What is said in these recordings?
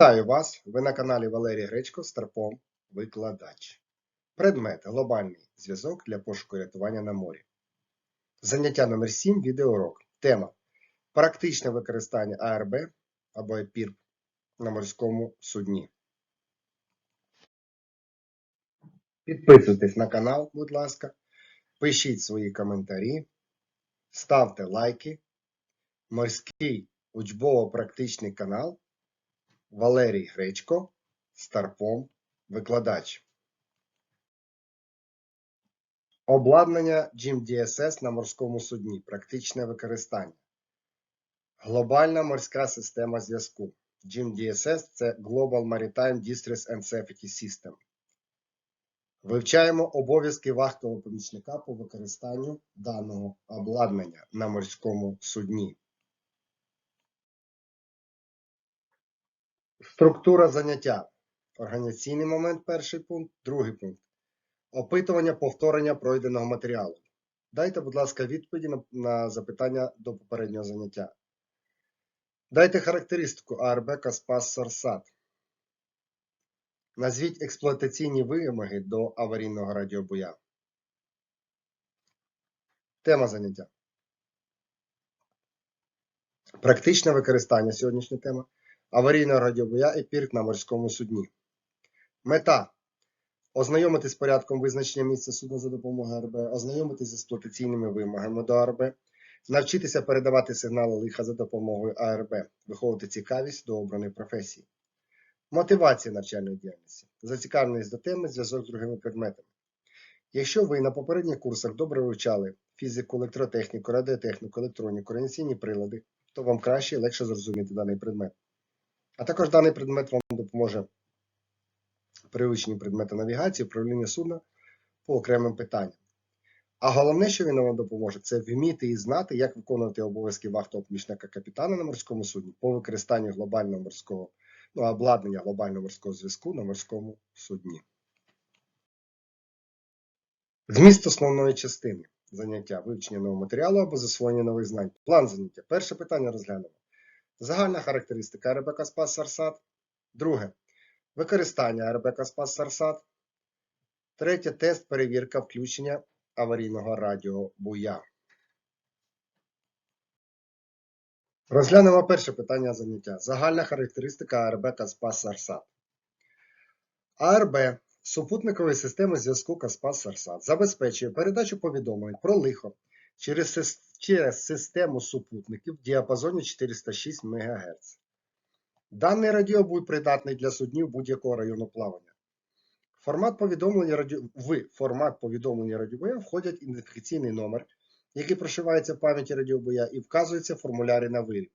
Вітаю вас! Ви на каналі Валерій Гречко Старпом Викладач. Предмет Глобальний зв'язок для пошуку рятування на морі. Заняття номер 7 відеоурок. Тема Практичне використання АРБ або ЕПІРП на морському судні. Підписуйтесь на канал, будь ласка. Пишіть свої коментарі, ставте лайки. Морський учбово-практичний канал Валерій Гречко, Старпом, викладач. Обладнання GMDSS на морському судні. Практичне використання. Глобальна морська система зв'язку. GMDSS – це Global Maritime Distress and Safety System. Вивчаємо обов'язки вахтового помічника по використанню даного обладнання на морському судні. Структура заняття. Організаційний момент перший пункт, другий пункт. Опитування повторення пройденого матеріалу. Дайте, будь ласка, відповіді на, на запитання до попереднього заняття. Дайте характеристику АРБ Каспас Сарсат. Назвіть експлуатаційні вимоги до аварійного радіобуя. Тема заняття. Практичне використання сьогоднішня тема аварійного радіобуя епірк на морському судні. Мета ознайомитись з порядком визначення місця судна за допомогою РБ, ознайомитись з експлуатаційними вимогами до АРБ, навчитися передавати сигнали лиха за допомогою АРБ, виховувати цікавість до обраної професії. Мотивація навчальної діяльності, зацікавленість до теми, зв'язок з другими предметами. Якщо ви на попередніх курсах добре вивчали фізику, електротехніку, радіотехніку, електроніку, організаційні прилади, то вам краще і легше зрозуміти даний предмет. А також даний предмет вам допоможе при предмету навігації, управління судна по окремим питанням. А головне, що він вам допоможе, це вміти і знати, як виконувати обов'язки вахтового помічника капітана на морському судні по використанню глобального морського ну, обладнання глобального морського зв'язку на морському судні. Зміст основної частини заняття вивчення нового матеріалу або засвоєння нових знань. План заняття. Перше питання розглянемо. Загальна характеристика РБК Спас Сарсат. Друге. Використання РБК Спас Сарсат. Третє. Тест перевірка включення аварійного радіобуя. Розглянемо перше питання заняття. Загальна характеристика АРБ Каспас Сарсат. АРБ супутникової системи зв'язку Каспас Сарсат забезпечує передачу повідомлень про лихо через, через систему супутників в діапазоні 406 МГц. Даний радіобуй придатний для суднів будь-якого району плавання. Формат повідомлення раді... В формат повідомлення радіобуя входять ідентифікаційний номер, який прошивається в пам'яті радіобуя і вказується в формулярі на виріб.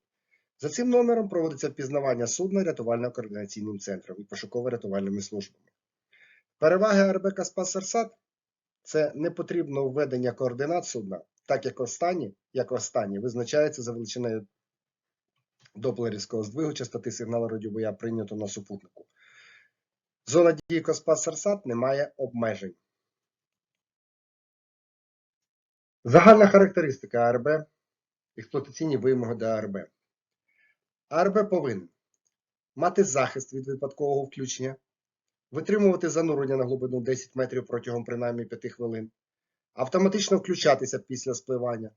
За цим номером проводиться впізнавання судна рятувально-координаційним центром і пошуково-рятувальними службами. Переваги РБ Каспас Сарсат – це непотрібне введення координат судна, так як останні, як останні визначаються за величиною доплерівського здвигу частоти сигналу радіобуя прийнято на супутнику. Зона дії Каспас Сарсат не має обмежень. Загальна характеристика АРБ, експлуатаційні вимоги до АРБ. АРБ повинен мати захист від випадкового включення, витримувати занурення на глибину 10 метрів протягом принаймні 5 хвилин, автоматично включатися після спливання,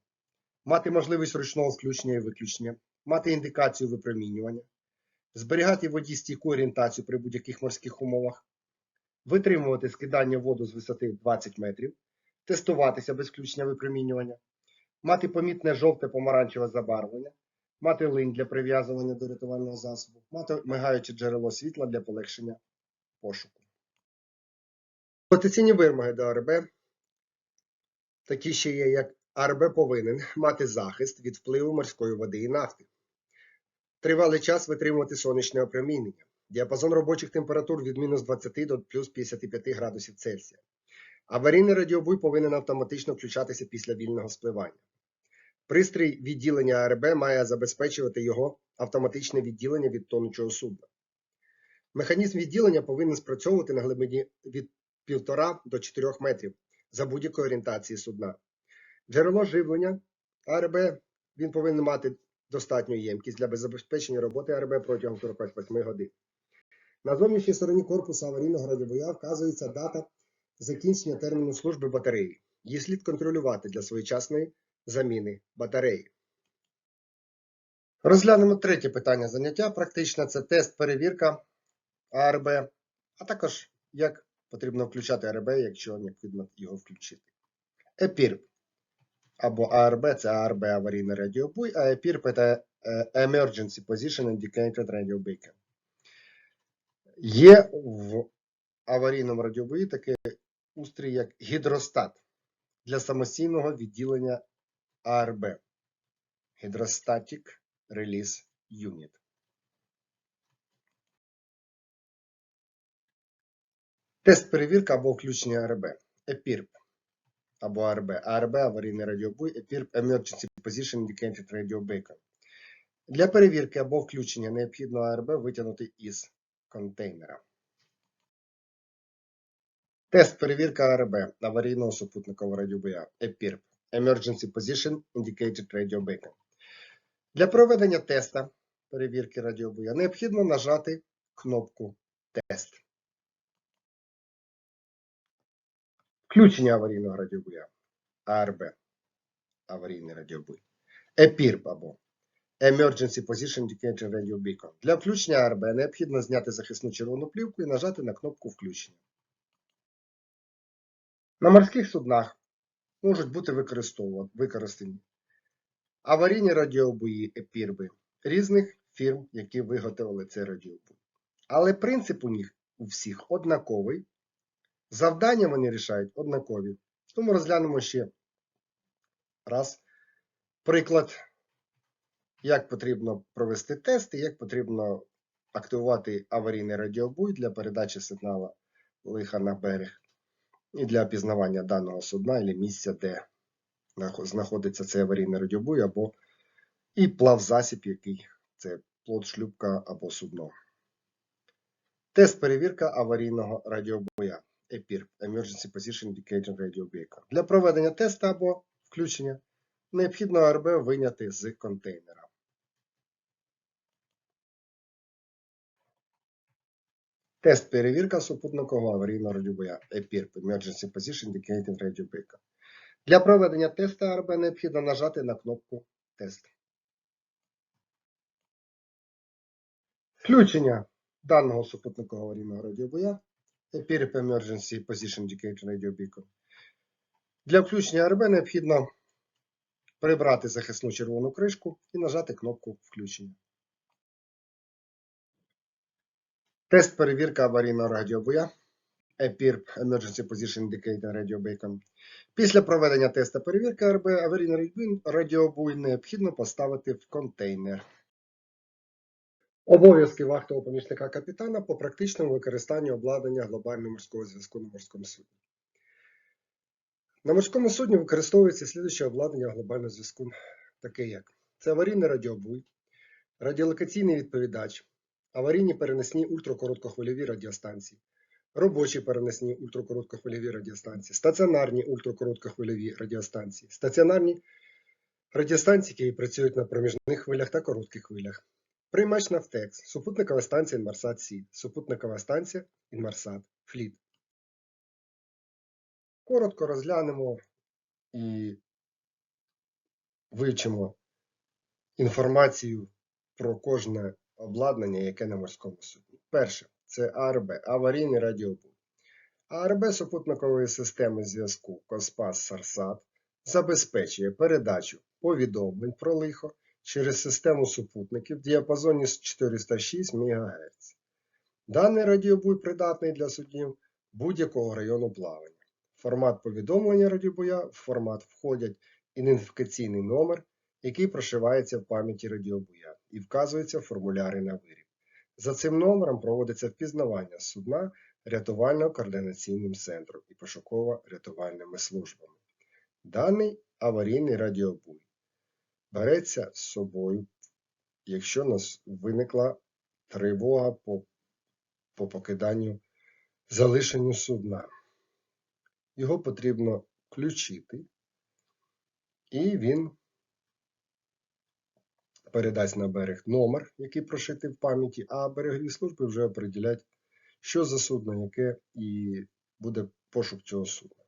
мати можливість ручного включення і виключення, мати індикацію випромінювання, зберігати воді стійку орієнтацію при будь-яких морських умовах, витримувати скидання воду з висоти 20 метрів, тестуватися без включення випромінювання, мати помітне жовте помаранчеве забарвлення, мати линь для прив'язування до рятувального засобу, мати мигаюче джерело світла для полегшення пошуку. Експлуатаційні вимоги до АРБ такі ще є, як АРБ повинен мати захист від впливу морської води і нафти, тривалий час витримувати сонячне опромінення, діапазон робочих температур від мінус 20 до плюс 55 градусів Цельсія. Аварійний радіобуй повинен автоматично включатися після вільного спливання. Пристрій відділення АРБ має забезпечувати його автоматичне відділення від тонучого судна. Механізм відділення повинен спрацьовувати на глибині від 1,5 до 4 метрів за будь-якої орієнтації судна. Джерело живлення АРБ він повинен мати достатню ємкість для забезпечення роботи АРБ протягом 48 годин. На зовнішній стороні корпусу аварійного радіобоя вказується дата закінчення терміну служби батареї. Її слід контролювати для своєчасної заміни батареї. Розглянемо третє питання заняття. Практично це тест перевірка АРБ, а також як потрібно включати АРБ, якщо необхідно його включити. ЕПІРП або АРБ це АРБ аварійний радіобуй, а ЕПІРП це е, Emergency Position Indicated Radio Beacon. Є в аварійному радіобої такий устрій, як гідростат для самостійного відділення АРБ. Hydrostatic Release Unit. Тест перевірка або включення АРБ. ЕПІРП або АРБ. АРБ аварійний радіобуй, ЕПІРП Emergency Position Indicated Radio Beacon. Для перевірки або включення необхідно АРБ витягнути із контейнера. Тест перевірка АРБ аварійного супутникового радіобоя ЕПІРП Emergency Position Indicated Radio Beacon. Для проведення теста перевірки радіобоя необхідно нажати кнопку Тест. Включення аварійного радіобоя АРБ. Аварійний радіобой. ЕПІРП або Emergency Position Indicator Radio Beacon. Для включення АРБ необхідно зняти захисну червону плівку і нажати на кнопку включення. На морських суднах можуть бути використані аварійні радіобої епірби різних фірм, які виготовили цей радіобой. Але принцип у них у всіх однаковий. Завдання вони рішають однакові. Тому розглянемо ще раз приклад, як потрібно провести тест і як потрібно активувати аварійний радіобуй для передачі сигналу лиха на берег і для опізнавання даного судна або місця, де знаходиться цей аварійний радіобуй, або і плавзасіб, який це плот, шлюпка або судно. Тест перевірка аварійного радіобоя. EPIRB Emergency Position Indicator Radio Beacon. Для проведення тесту або включення необхідно АРБ виняти з контейнера. Тест перевірка супутникового аварійного радіобоя EPIRB Emergency Position Indicator Radio Beacon. Для проведення тесту АРБ необхідно нажати на кнопку Тест. Включення даного супутникового аварійного радіобоя EPIRB Emergency Position Indicator Radio Beacon. Для включення АРБ необхідно прибрати захисну червону кришку і нажати кнопку включення. Тест перевірка аварійного радіобоя EPIRB Emergency Position Indicator Radio Beacon. Після проведення тесту перевірки АРБ аварійний радіобуй необхідно поставити в контейнер. Обов'язки вахтового помічника капітана по практичному використанню обладнання глобального морського зв'язку на морському судні. На морському судні використовується слідуюче обладнання глобального зв'язку, таке як це аварійний радіобуй, радіолокаційний відповідач, аварійні переносні ультракороткохвильові радіостанції, робочі переносні ультракороткохвильові радіостанції, стаціонарні ультракороткохвильові радіостанції, стаціонарні радіостанції, які працюють на проміжних хвилях та коротких хвилях. Приймач Нафтекс, супутникова станція Інмарсат Сі, супутникова станція Інмарсат Фліт. Коротко розглянемо і вивчимо інформацію про кожне обладнання, яке на морському судні. Перше це АРБ, аварійний радіобуй. АРБ супутникової системи зв'язку Коспас Сарсат забезпечує передачу повідомлень про лихо через систему супутників в діапазоні з 406 МГц. Даний радіобуй придатний для суднів будь-якого району плавання. Формат повідомлення радіобуя в формат входять ідентифікаційний номер, який прошивається в пам'яті радіобуя і вказується в формулярі на виріб. За цим номером проводиться впізнавання судна рятувально-координаційним центром і пошуково-рятувальними службами. Даний аварійний радіобуй береться з собою, якщо нас виникла тривога по, по покиданню залишенню судна. Його потрібно включити, і він передасть на берег номер, який прошитий в пам'яті, а берегові служби вже определять, що за судно, яке і буде пошук цього судна.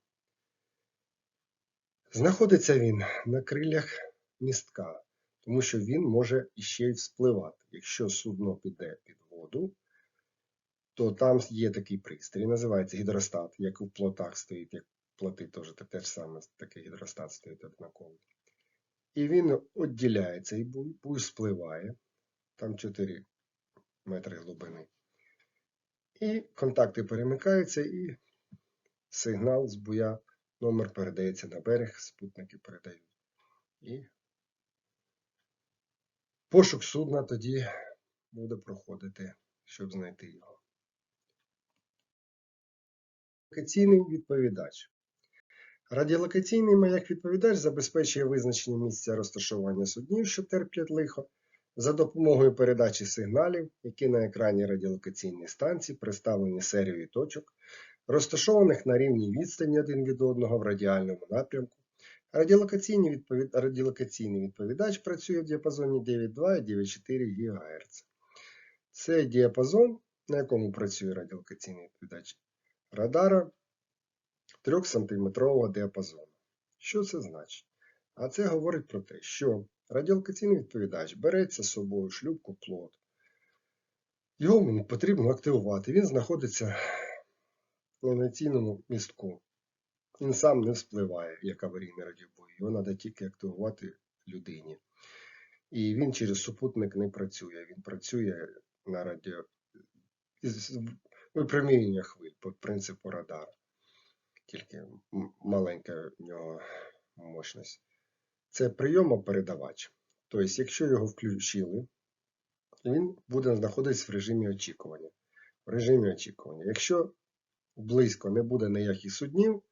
Знаходиться він на крилях містка, тому що він може іще й вспливати. Якщо судно піде під воду, то там є такий пристрій, називається гідростат, як у плотах стоїть, як плоти теж те ж саме, такий гідростат стоїть однаково. І він відділяє цей буй, буй спливає, там 4 метри глибини. І контакти перемикаються, і сигнал з буя, номер передається на берег, спутники передають. І пошук судна тоді буде проходити, щоб знайти його. Радіолокаційний відповідач. Радіолокаційний маяк-відповідач забезпечує визначення місця розташування суднів, що терплять лихо, за допомогою передачі сигналів, які на екрані радіолокаційної станції представлені серією точок, розташованих на рівній відстані один від одного в радіальному напрямку. Радіолокаційний, відповід... радіолокаційний відповідач працює в діапазоні 9,2 і 9,4 ГГц. Це діапазон, на якому працює радіолокаційний відповідач радара 3-сантиметрового діапазону. Що це значить? А це говорить про те, що радіолокаційний відповідач береться з собою шлюпку плот. Його потрібно активувати. Він знаходиться на навігаційному містку. Він сам не вспливає, як аварійний радіобой. Його треба тільки активувати людині. І він через супутник не працює. Він працює на радіо випромінювання хвиль по принципу радара. Тільки маленька в нього мощність. Це прийомопередавач. Тобто, якщо його включили, він буде знаходитися в режимі очікування. В режимі очікування. Якщо близько не буде ніяких суднів,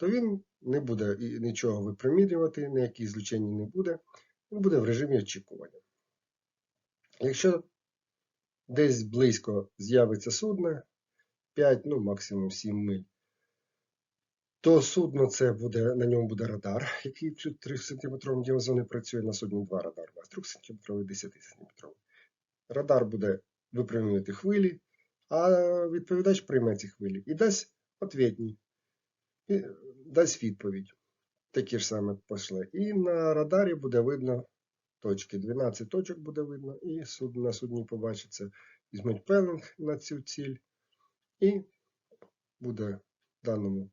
то він не буде нічого випромінювати, ніяких злучень не буде. Він буде в режимі очікування. Якщо десь близько з'явиться судно, 5, ну максимум 7 миль, то судно це буде, на ньому буде радар, який в 3 см діапазоні працює на судні 2 радар, у 3 см і 10 см. Радар буде випромінювати хвилі, а відповідач прийме ці хвилі і дасть ответні, і дасть відповідь. Такі ж саме пошли. І на радарі буде видно точки. 12 точок буде видно, і суд, на судні побачиться. Візьмуть пеленг на цю ціль, і буде даному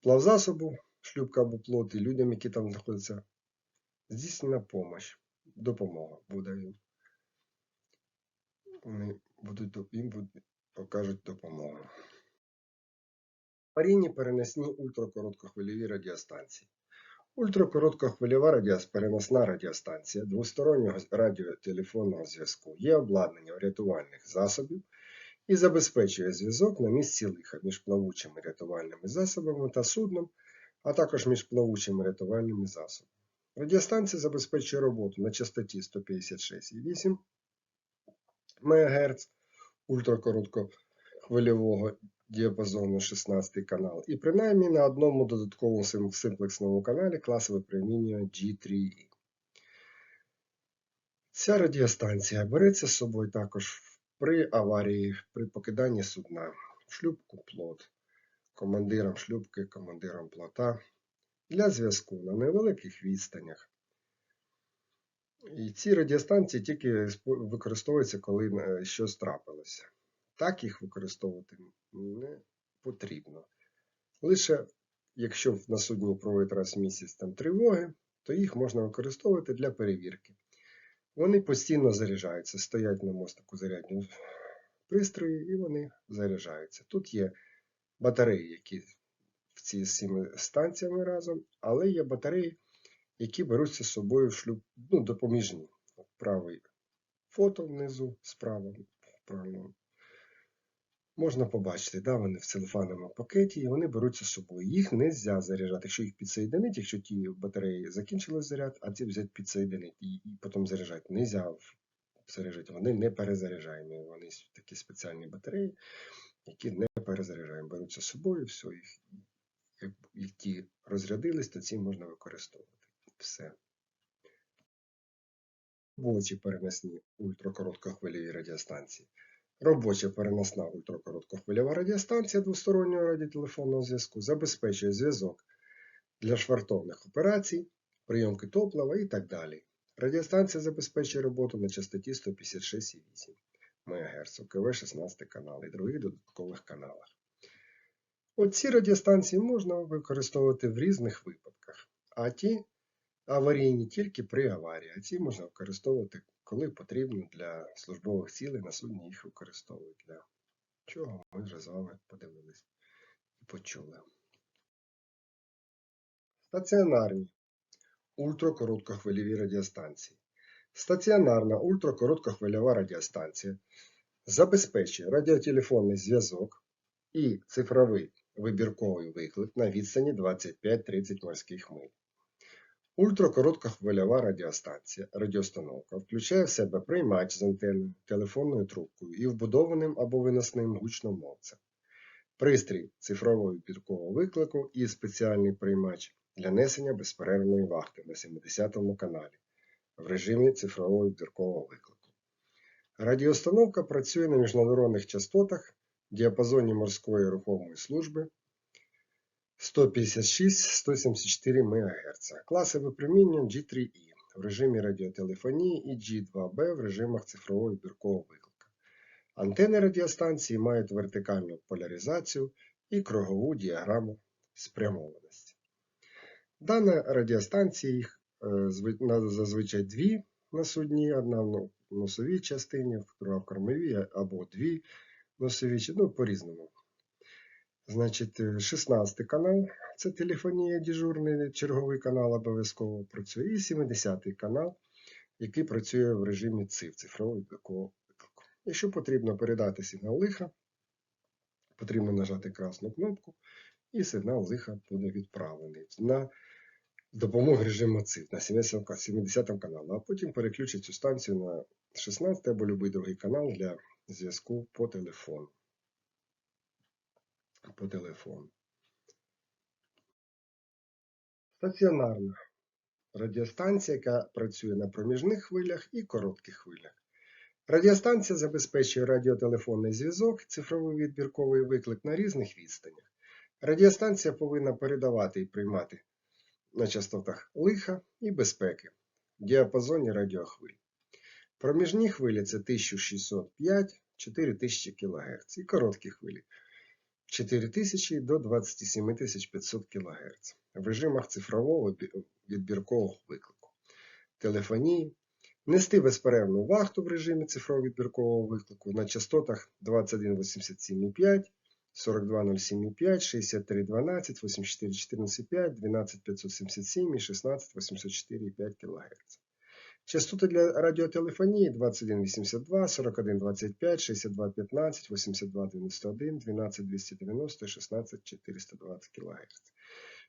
плавзасобу, шлюпка або плот, і людям, які там знаходяться, здійснена помощь, допомога буде їм. Вони будуть, їм покажуть допомогу. Аварійні перенесні ультракороткохвильові радіостанції. Ультракороткохвильова радіос- переносна радіостанція двостороннього радіотелефонного зв'язку є обладнання рятувальних засобів і забезпечує зв'язок на місці лиха між плавучими рятувальними засобами та судном, а також між плавучими рятувальними засобами. Радіостанція забезпечує роботу на частоті 156,8 МГц ультракороткохвильового діапазону 16 канал і принаймні на одному додатковому сим- симплексному каналі класу випромінювання G3E. Ця радіостанція береться з собою також при аварії, при покиданні судна, шлюпку плот, командиром шлюпки, командиром плота для зв'язку на невеликих відстанях. І ці радіостанції тільки використовуються, коли е, щось трапилося. Так їх використовувати не потрібно. Лише якщо на судні проводять раз в місяць там тривоги, то їх можна використовувати для перевірки. Вони постійно заряджаються, стоять на мостику зарядні пристрої і вони заряджаються. Тут є батареї, які в ці цими станціями разом, але є батареї, які беруться з собою в шлюб, ну, допоміжні. Правий фото внизу, справа правильно. Можна побачити, да, вони в целофановому пакеті, і вони беруться з собою. Їх не можна заряджати. Якщо їх підсоєдинити, якщо ті батареї закінчили заряд, а ці взяти підсоєдинити і, і потім заряджати. Не можна заряджати. Вони не перезаряджаємо. Вони такі спеціальні батареї, які не перезаряджаємо. Беруться з собою, все, їх, як, як розрядились, то ці можна використовувати. Все. робочі переносні ультракороткохвильові радіостанції, робоча переносна ультракороткохвильова радіостанція двостороннього радіотелефонного зв'язку забезпечує зв'язок для швартовних операцій, прийомки топлива і так далі. Радіостанція забезпечує роботу на частоті 156,8 МГц, КВ 16 канал і других додаткових каналах. Оці радіостанції можна використовувати в різних випадках, а ті аварійні тільки при аварії, а ці можна використовувати, коли потрібно для службових цілей, на судні їх використовують. Для чого ми вже з вами подивились і почули. Стаціонарні ультракороткохвильові радіостанції. Стаціонарна ультракороткохвильова радіостанція забезпечує радіотелефонний зв'язок і цифровий вибірковий виклик на відстані 25-30 морських миль. Ультракороткохвильова радіостанція радіоустановка включає в себе приймач з антенною, телефонною трубкою і вбудованим або виносним гучномовцем, пристрій цифрового вибіркового виклику і спеціальний приймач для несення безперервної вахти на 70 му каналі в режимі цифрового вибіркового виклику. Радіоустановка працює на міжнародних частотах діапазоні морської рухомої служби 156-174 МГц. Класи випромінювання G3E в режимі радіотелефонії і G2B в режимах цифрового вибіркового виклика. Антени радіостанції мають вертикальну поляризацію і кругову діаграму спрямованості. Дана радіостанція їх е, зазвичай дві на судні, одна в носовій частині, друга в кормовій або дві носові, ну по-різному. Значить, е, 16 канал це телефонія дежурний черговий канал обов'язково працює. І 70 канал, який працює в режимі ЦИВ, цифрового виклику. Якщо потрібно передати сигнал лиха, потрібно нажати красну кнопку, і сигнал лиха буде відправлений на допомогу режиму ЦИВ на 70 70 каналу, а потім переключить цю станцію на 16 або будь-який другий канал для зв'язку по телефону по телефону. Стаціонарна радіостанція, яка працює на проміжних хвилях і коротких хвилях. Радіостанція забезпечує радіотелефонний зв'язок, цифровий відбірковий виклик на різних відстанях. Радіостанція повинна передавати і приймати на частотах лиха і безпеки в діапазоні радіохвиль. Проміжні хвилі це 1605-4000 кГц і короткі хвилі 4000 до 27500 кГц в режимах цифрового відбіркового виклику, телефонії, нести безперервну вахту в режимі цифрового відбіркового виклику на частотах 2187,5, 4207,5, 6312, 8414,5, 12577 і 16804,5 кГц. Частоти для радіотелефонії 2182, 4125, 6215, 8291, 12290 16420 кГц.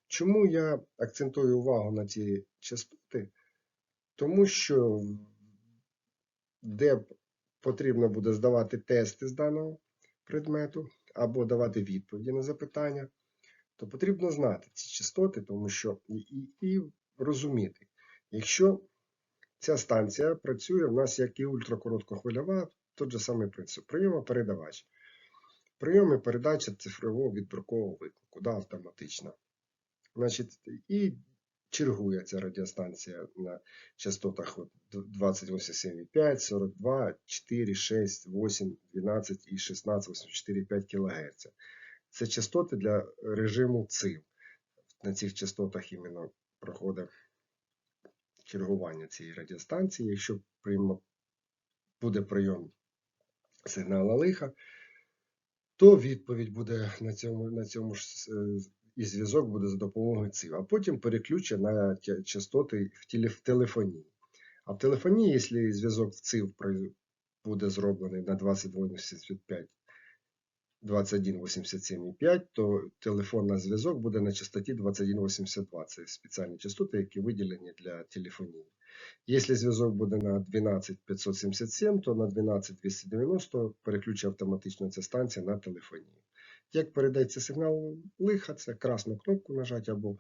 Чому я акцентую увагу на ці частоти? Тому що де потрібно буде здавати тести з даного предмету або давати відповіді на запитання, то потрібно знати ці частоти, тому що і, і, і розуміти, якщо ця станція працює в нас як і ультракороткохвильова, той же самий принцип. Прийом передавач. Прийом і передача цифрового відбіркового виклику, да, автоматично. Значить, і чергує ця радіостанція на частотах от 28,5, 42, 4, 6, 8, 12 і 16, 84,5 кГц. Це частоти для режиму ЦИВ. На цих частотах іменно проходить чергування цієї радіостанції. Якщо буде прийом сигнала лиха, то відповідь буде на цьому, на цьому ж е, і зв'язок буде за допомогою ЦИВ, а потім переключить на частоти в, теле- в телефонії. А в телефонії, якщо зв'язок в ЦИВ буде зроблений на 2285 2187,5, то телефонний зв'язок буде на частоті 2182. Це спеціальні частоти, які виділені для телефонії. Якщо зв'язок буде на 12577, то на 12290 переключить автоматично ця станція на телефонію. Як передається сигнал лиха, це красну кнопку нажати або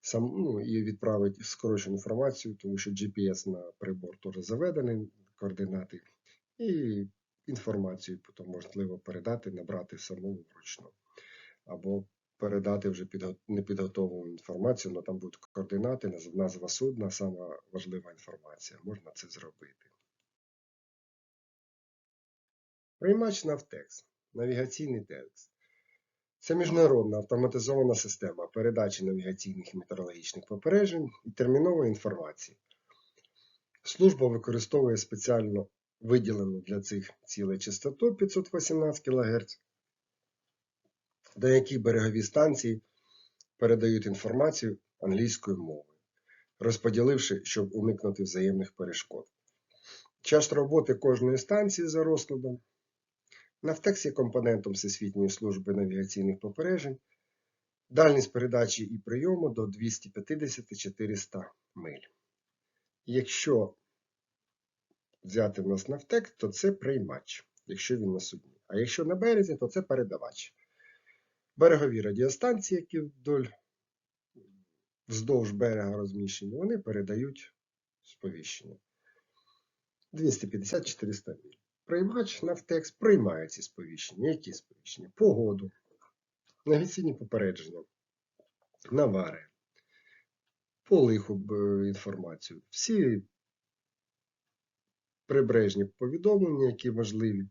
сам, ну, і відправить скорочену інформацію, тому що GPS на прибор теж заведений, координати, і інформацію потім можливо передати, набрати самому вручну. Або передати вже підго- непідготовлену інформацію, але там будуть координати, назва судна, сама важлива інформація. Можна це зробити. Приймач Навтекс. Навігаційний текст. Це міжнародна автоматизована система передачі навігаційних і метеорологічних попереджень і термінової інформації. Служба використовує спеціально виділену для цих цілей частоту 518 кГц, до яких берегові станції передають інформацію англійською мовою, розподіливши, щоб уникнути взаємних перешкод. Час роботи кожної станції за розкладом. Нафтекс є компонентом Всесвітньої служби навігаційних попереджень. Дальність передачі і прийому до 250-400 миль. Якщо взяти в нас Нафтекс, то це приймач, якщо він на судні. А якщо на березі, то це передавач. Берегові радіостанції, які вдоль вздовж берега розміщені, вони передають сповіщення. 250-400 миль. Приймач Нафтекс приймає ці сповіщення. Які сповіщення? Погоду, навігаційні попередження, навари, по лиху інформацію. Всі прибережні повідомлення, які важливі,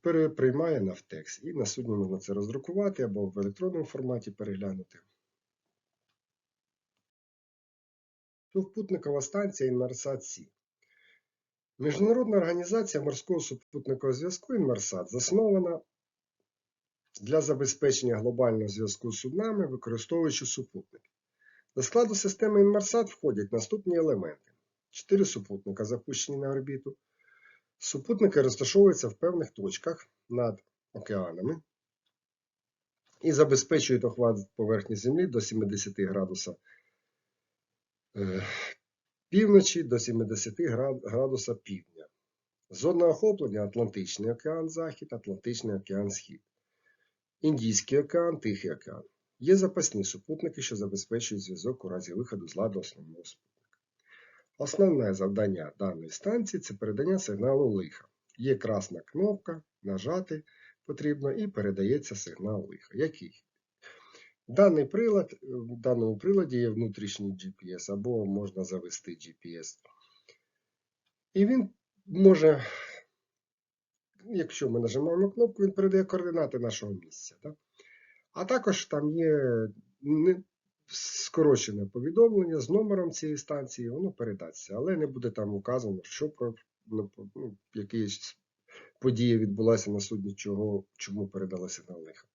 пере- приймає Нафтекс. І на судні можна це роздрукувати або в електронному форматі переглянути. Супутникова станція Інмарсат Сі. Міжнародна організація морського супутникового зв'язку Інмарсат заснована для забезпечення глобального зв'язку з суднами, використовуючи супутники. До складу системи Інмарсат входять наступні елементи: чотири супутника, запущені на орбіту. Супутники розташовуються в певних точках над океанами і забезпечують охват поверхні Землі до 70 градуса е, півночі до 70 градуса півдня. Зона охоплення Атлантичний океан Захід, Атлантичний океан Схід, Індійський океан, Тихий океан. Є запасні супутники, що забезпечують зв'язок у разі виходу з ладу основного супутника. Основне завдання даної станції це передання сигналу лиха. Є красна кнопка, нажати потрібно і передається сигнал лиха. Який? Даний прилад, в даному приладі є внутрішній GPS або можна завести GPS. І він може, якщо ми нажимаємо кнопку, він передає координати нашого місця. Так? А також там є скорочене повідомлення з номером цієї станції, воно передасться, але не буде там указано, що про ну, ну, якісь подія відбулася на судні, чого, чому передалася на лиха.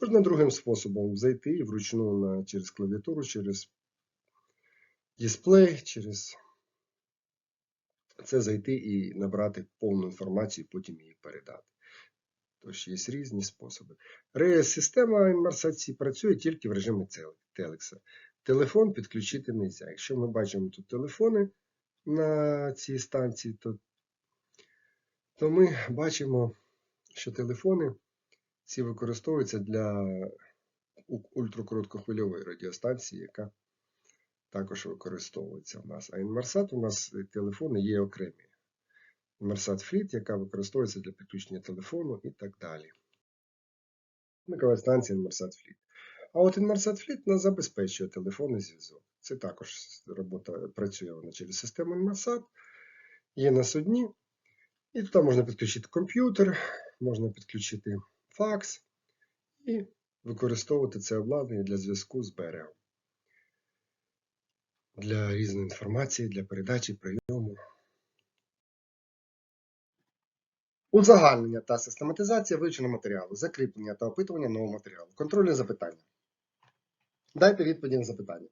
Можна другим способом зайти і вручну на, через клавіатуру, через дисплей, через це зайти і набрати повну інформацію, потім її передати. Тож є різні способи. РС-система Inmarsat працює тільки в режимі Телекса. Телефон підключити не можна. Якщо ми бачимо тут телефони на цій станції, то, то ми бачимо, що телефони ці використовуються для ультракороткохвильової радіостанції, яка також використовується у нас. А Inmarsat у нас телефони є окремі. Inmarsat Fleet, яка використовується для підключення телефону і так далі. Микова станція Inmarsat Fleet. А от Inmarsat Fleet нас забезпечує телефонний зв'язок. Це також робота працює вона через систему Inmarsat. Є на судні. І туди можна підключити комп'ютер, можна підключити факс і використовувати це обладнання для зв'язку з берегом. Для різної інформації, для передачі, прийому. Узагальнення та систематизація вивченого матеріалу, закріплення та опитування нового матеріалу, контрольне запитання. Дайте відповіді на запитання.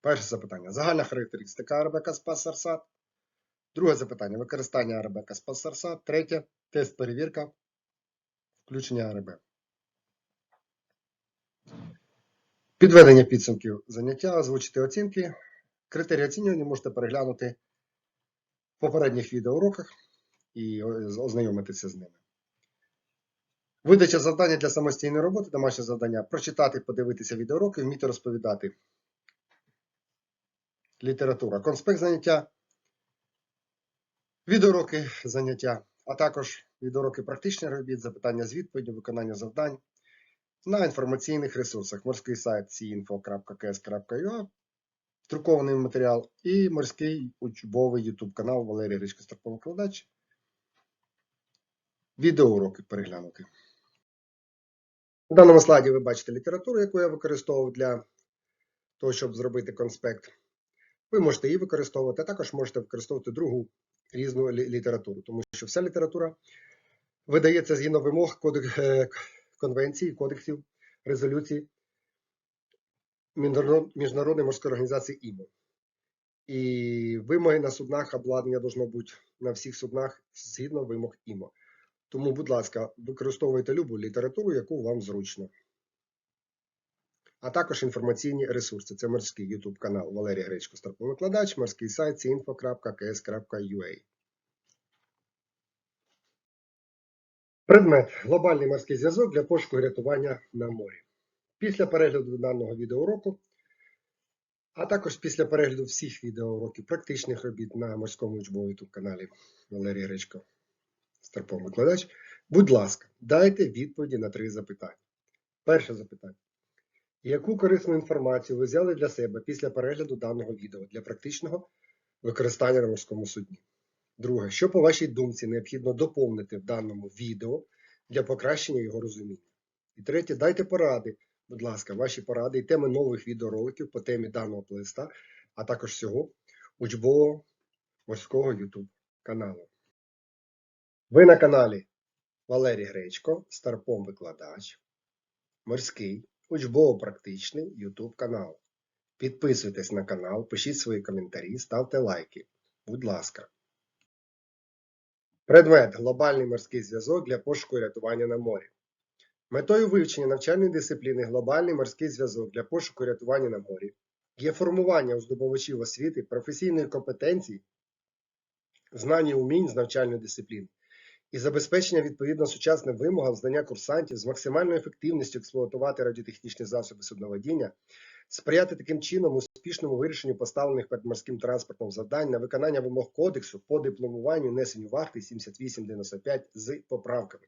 Перше запитання. Загальна характеристика РБК Спас Сарсат. Друге запитання. Використання РБК Спас Сарсат. Третє. Тест перевірка. Включення АРБ. Підведення підсумків заняття, озвучити оцінки. Критерії оцінювання можете переглянути в попередніх відеоуроках і ознайомитися з ними. Видача завдання для самостійної роботи, домашнє завдання. Прочитати, подивитися відеоуроки, вміти розповідати. Література. Конспект заняття. Відеоуроки заняття, а також відеоуроки практичних робіт, запитання з відповіддю, виконання завдань на інформаційних ресурсах. Морський сайт cinfo.ks.ua, друкований матеріал і морський учбовий YouTube канал Валерій Ричко Старпов Викладач. Відеоуроки переглянути. На даному слайді ви бачите літературу, яку я використовував для того, щоб зробити конспект. Ви можете її використовувати, а також можете використовувати другу різну літературу, тому що вся література видається згідно вимог е, кодексів, резолюцій Міжнародної морської організації ІМО. І вимоги на суднах обладнання должно бути на всіх суднах згідно вимог ІМО. Тому, будь ласка, використовуйте любу літературу, яку вам зручно. А також інформаційні ресурси. Це морський YouTube канал Валерій Гречко Старпов Викладач, морський сайт info.ks.ua. Предмет глобальний морський зв'язок для пошуку рятування на морі. Після перегляду даного відеоуроку, а також після перегляду всіх відеоуроків практичних робіт на морському учбовому YouTube каналі Валерій Гречко Старпов Викладач, будь ласка, дайте відповіді на три запитання. Перше запитання. Яку корисну інформацію ви взяли для себе після перегляду даного відео для практичного використання на морському судні? Друге, що по вашій думці необхідно доповнити в даному відео для покращення його розуміння? І третє, дайте поради, будь ласка, ваші поради і теми нових відеороликів по темі даного плеста, а також всього учбового морського YouTube каналу. Ви на каналі Валерій Гречко, Старпом Викладач, морський, учбово-практичний YouTube канал. Підписуйтесь на канал, пишіть свої коментарі, ставте лайки. Будь ласка. Предмет глобальний морський зв'язок для пошуку і рятування на морі. Метою вивчення навчальної дисципліни глобальний морський зв'язок для пошуку і рятування на морі є формування у здобувачів освіти професійної компетенції, знань і умінь з навчальної дисципліни і забезпечення відповідно сучасним вимогам знання курсантів з максимальною ефективністю експлуатувати радіотехнічні засоби судноводіння, сприяти таким чином успішному вирішенню поставлених перед морським транспортом завдань на виконання вимог кодексу по дипломуванню несенню варти 7895 з поправками.